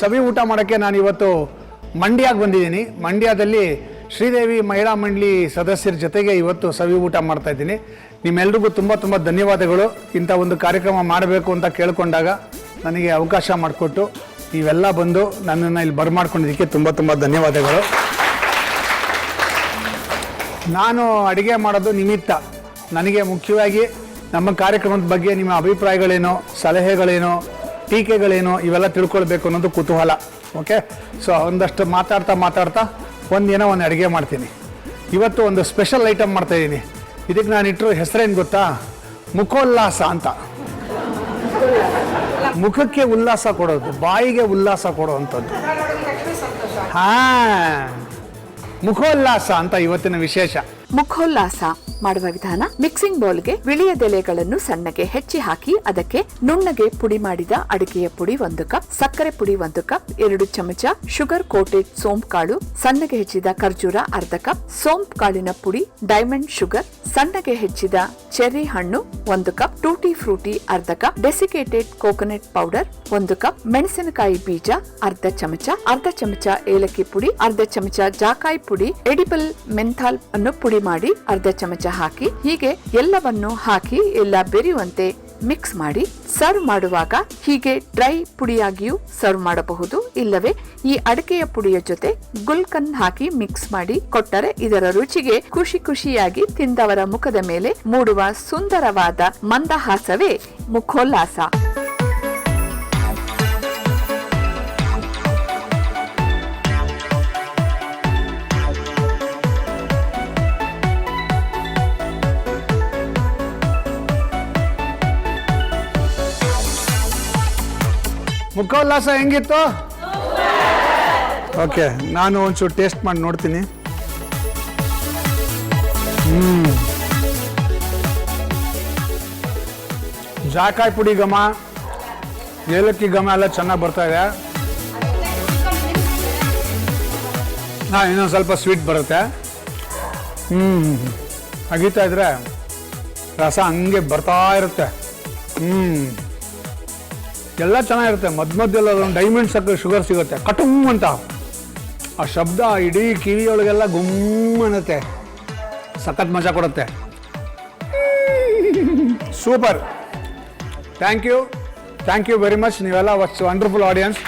ಸವಿ ಊಟ ಮಾಡೋಕ್ಕೆ ನಾನು ಇವತ್ತು ಮಂಡ್ಯಕ್ಕೆ ಬಂದಿದ್ದೀನಿ. ಮಂಡ್ಯದಲ್ಲಿ ಶ್ರೀದೇವಿ ಮಹಿಳಾ ಮಂಡಳಿ ಸದಸ್ಯರ ಜೊತೆಗೆ ಇವತ್ತು ಸವಿ ಊಟ ಮಾಡ್ತಾ ಇದ್ದೀನಿ. ನಿಮ್ಮೆಲ್ರಿಗೂ ತುಂಬ ತುಂಬ ಧನ್ಯವಾದಗಳು. ಇಂಥ ಒಂದು ಕಾರ್ಯಕ್ರಮ ಮಾಡಬೇಕು ಅಂತ ಕೇಳಿಕೊಂಡಾಗ ನನಗೆ ಅವಕಾಶ ಮಾಡಿಕೊಟ್ಟು ನೀವೆಲ್ಲ ಬಂದು ನನ್ನನ್ನು ಇಲ್ಲಿ ಬರಮಾಡ್ಕೊಂಡಿದ್ದಕ್ಕೆ ತುಂಬ ತುಂಬ ಧನ್ಯವಾದಗಳು. ನಾನು ಅಡುಗೆ ಮಾಡೋದು ನಿಮಿತ್ತ. ನನಗೆ ಮುಖ್ಯವಾಗಿ ನಮ್ಮ ಕಾರ್ಯಕ್ರಮದ ಬಗ್ಗೆ ನಿಮ್ಮ ಅಭಿಪ್ರಾಯಗಳೇನು, ಸಲಹೆಗಳೇನು ಟೀಕೆಗಳೇನು ಇವೆಲ್ಲ ತಿಳ್ಕೊಳ್ಬೇಕು ಅನ್ನೋದು ಕುತೂಹಲ ಓಕೆ ಸೊ ಒಂದಷ್ಟು ಮಾತಾಡ್ತಾ ಮಾತಾಡ್ತಾ ಒಂದೇನೋ ಒಂದು ಅಡುಗೆ ಮಾಡ್ತೀನಿ. ಇವತ್ತು ಒಂದು ಸ್ಪೆಷಲ್ ಐಟಮ್ ಮಾಡ್ತಾಯಿದ್ದೀನಿ ಇದಕ್ಕೆ ನಾನು ಇಟ್ಟರು ಹೆಸರೇನು ಗೊತ್ತಾ? ಮುಖೋಲ್ಲಾಸ ಅಂತ. ಮುಖಕ್ಕೆ ಉಲ್ಲಾಸ ಕೊಡೋದು, ಬಾಯಿಗೆ ಉಲ್ಲಾಸ ಕೊಡುವಂಥದ್ದು. ಹಾಂ, ಮುಖೋಲ್ಲಾಸ ಅಂತ ಇವತ್ತಿನ ವಿಶೇಷ. ಮುಖೋಲ್ಲಾಸ ಮಾಡುವ ವಿಧಾನ. ಮಿಕ್ಸಿಂಗ್ ಬೌಲ್ಗೆ ವಿಳಿಯದೆಲೆಗಳನ್ನು ಸಣ್ಣಗೆ ಹೆಚ್ಚಿ ಹಾಕಿ ಅದಕ್ಕೆ ನುಣ್ಣಗೆ ಪುಡಿ ಮಾಡಿದ ಅಡಿಕೆಯ ಪುಡಿ ಒಂದು ಕಪ್, ಸಕ್ಕರೆ ಪುಡಿ ಒಂದು ಕಪ್, ಎರಡು ಚಮಚ ಶುಗರ್ ಕೋಟೆಡ್ ಸೋಂಪ್ ಕಾಳು, ಸಣ್ಣಗೆ ಹೆಚ್ಚಿದ ಖರ್ಜೂರ ಅರ್ಧ ಕಪ್, ಸೋಂಪ್ ಕಾಳಿನ ಪುಡಿ ಡೈಮಂಡ್ ಶುಗರ್ ಸಣ್ಣಗೆ ಹೆಚ್ಚಿದ ಚೆರ್ರಿ ಹಣ್ಣು ಒಂದು ಕಪ್ ಟೂಟಿ ಫ್ರೂಟಿ ಅರ್ಧ ಕಪ್ ಡೆಸಿಕೇಟೆಡ್ ಕೋಕೋನಟ್ ಪೌಡರ್ ಒಂದು ಕಪ್, ಮೆಣಸಿನಕಾಯಿ ಬೀಜ ಅರ್ಧ ಚಮಚ ಅರ್ಧ ಚಮಚ ಏಲಕ್ಕಿ ಪುಡಿ, ಅರ್ಧ ಚಮಚ ಜಾಕಾಯಿ ಪುಡಿ ಎಡಿಬಲ್ ಮೆಂಥಾಲ್ ಅನ್ನು ಪುಡಿ ಮಾಡಿ ಅರ್ಧ ಚಮಚ ಹಾಕಿ, ಹೀಗೆ ಎಲ್ಲವನ್ನು ಹಾಕಿ, ಎಲ್ಲ ಬೆರೆಯುವಂತೆ ಮಿಕ್ಸ್ ಮಾಡಿ ಸರ್ವ್ ಮಾಡುವಾಗ ಹೀಗೆ ಡ್ರೈ ಪುಡಿಯಾಗಿಯೂ ಸರ್ವ್ ಮಾಡಬಹುದು. ಇಲ್ಲವೇ, ಈ ಅಡಿಕೆಯ ಪುಡಿಯ ಜೊತೆ ಗುಲ್ಕನ್ ಹಾಕಿ ಮಿಕ್ಸ್ ಮಾಡಿ ಕೊಟ್ಟರೆ ಇದರ ರುಚಿಗೆ ಖುಷಿ ಖುಷಿಯಾಗಿ ತಿಂದವರ ಮುಖದ ಮೇಲೆ ಮೂಡುವ ಸುಂದರವಾದ ಮಂದಹಾಸವೇ ಮುಖೋಲ್ಲಾಸ. ಮುಖೋಲ್ಲಾಸ ಹೆಂಗಿತ್ತು? ಓಕೆ, ನಾನು ಒಂಚೂರು ಟೇಸ್ಟ್ ಮಾಡಿ ನೋಡ್ತೀನಿ. ಹ್ಮ್. ಜಾಕಾಯಿ ಪುಡಿ ಘಮ, ಏಲಕ್ಕಿ ಘಮ ಎಲ್ಲ ಚೆನ್ನಾಗಿ ಬರ್ತಾ ಇದೆ. ಹಾಂ, ಇನ್ನೊಂದು ಸ್ವಲ್ಪ ಸ್ವೀಟ್ ಬರುತ್ತೆ. ಹ್ಞೂ ಅಗೀತಾ ಇದ್ರೆ ರಸ ಹಂಗೆ ಬರ್ತಾ ಇರುತ್ತೆ. ಹ್ಞೂ ಎಲ್ಲ ಚೆನ್ನಾಗಿರುತ್ತೆ. ಮಧ್ಯ ಮಧ್ಯದಲ್ಲಿ ಅದೊಂದು ಡೈಮಂಡ್ ಸಕ್ಕರೆ ಶುಗರ್ ಸಿಗುತ್ತೆ. ಕಟುಮ್ ಅಂತ. ಆ ಶಬ್ದ ಇಡೀ ಕಿವಿಯೊಳಗೆಲ್ಲ ಗುಮ್ ಅನ್ನತ್ತೆ. ಸಖತ್ ಮಜಾ ಕೊಡುತ್ತೆ. Super. Thank you thank you very much ನೀವೆಲ್ಲ ವಾಟ್ಸ್ ವಂಡರ್ಫುಲ್ ಆಡಿಯನ್ಸ್